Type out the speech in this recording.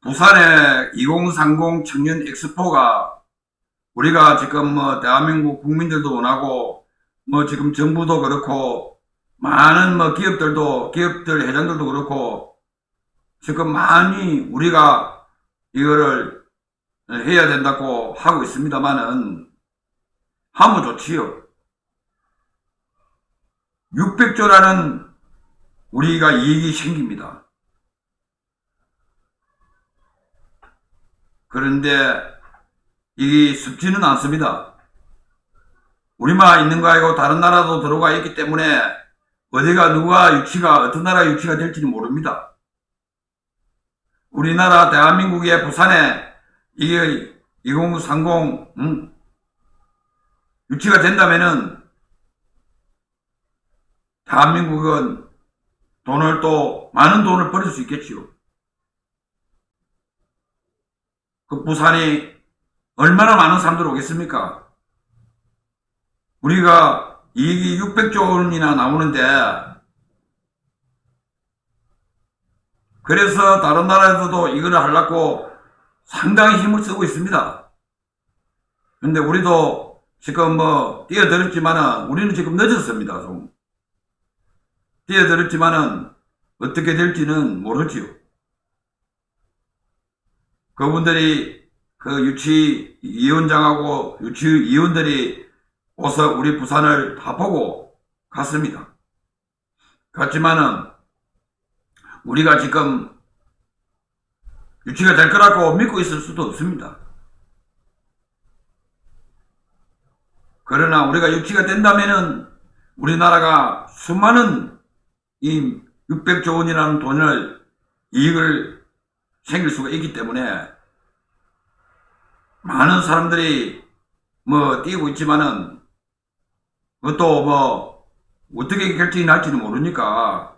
부산의 2030 청년 엑스포가 우리가 지금 뭐 대한민국 국민들도 원하고 뭐 지금 정부도 그렇고 많은 뭐 기업들도 기업들 회장들도 그렇고 지금 많이 우리가 이거를 해야 된다고 하고 있습니다만은 하면 좋지요. 600조라는 우리가 이익이 생깁니다. 그런데 이게 쉽지는 않습니다. 우리만 있는 거 아니고 다른 나라도 들어가 있기 때문에 어디가 누가 유치가 어떤 나라 유치가 될지는 모릅니다. 우리나라 대한민국의 부산에 이게 2030 음, 유치가 된다면은 대한민국은 돈을 또 많은 돈을 벌일 수 있겠지요. 그 부산이 얼마나 많은 사람들 오겠습니까? 우리가 이익이 600조 원이나 나오는데 그래서 다른 나라에서도 이거를 하려고 상당히 힘을 쓰고 있습니다. 근데 우리도 지금 뭐 뛰어들었지만은 우리는 지금 늦었습니다. 좀. 뛰어들었지만은 어떻게 될지는 모르지요. 그분들이 그 유치위원장하고 유치위원들이 와서 우리 부산을 다 보고 갔습니다. 갔지만은 우리가 지금 유치가 될 거라고 믿고 있을 수도 없습니다. 그러나 우리가 유치가 된다면은 우리나라가 수많은 이 600조 원이라는 돈을 이익을 생길 수가 있기 때문에 많은 사람들이 뭐 뛰고 있지만은 그것도 뭐 어떻게 결정이 날지는 모르니까